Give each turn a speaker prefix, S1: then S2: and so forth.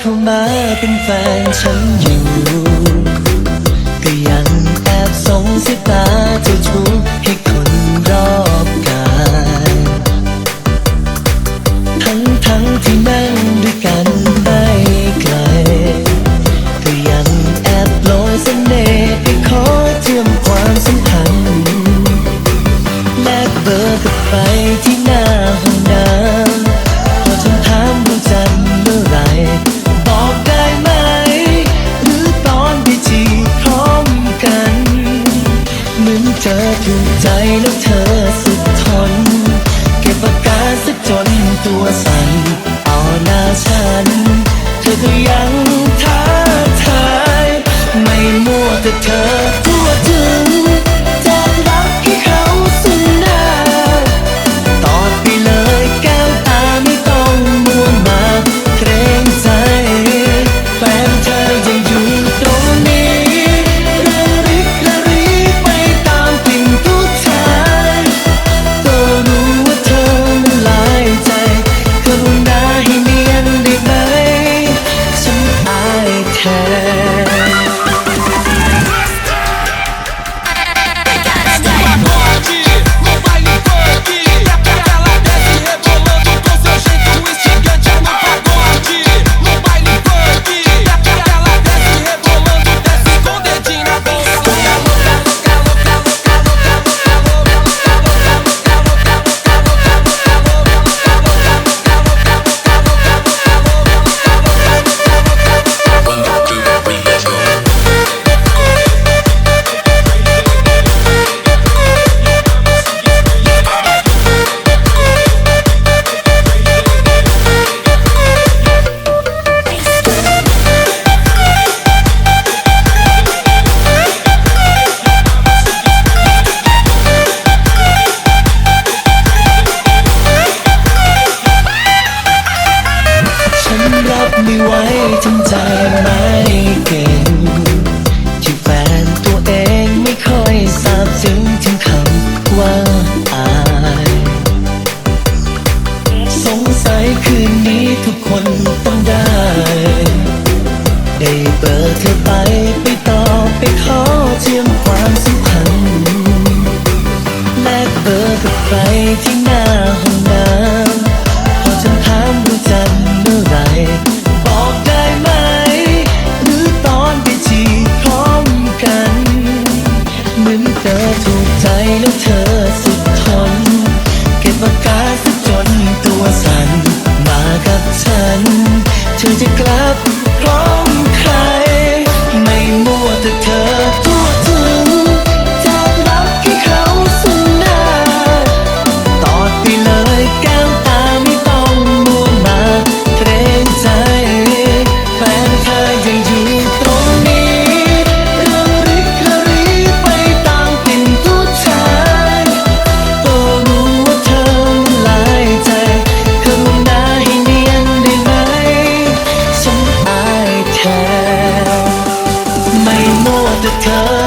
S1: เข้ามาเป็นแฟนฉันอยู่ Jai you. me why time.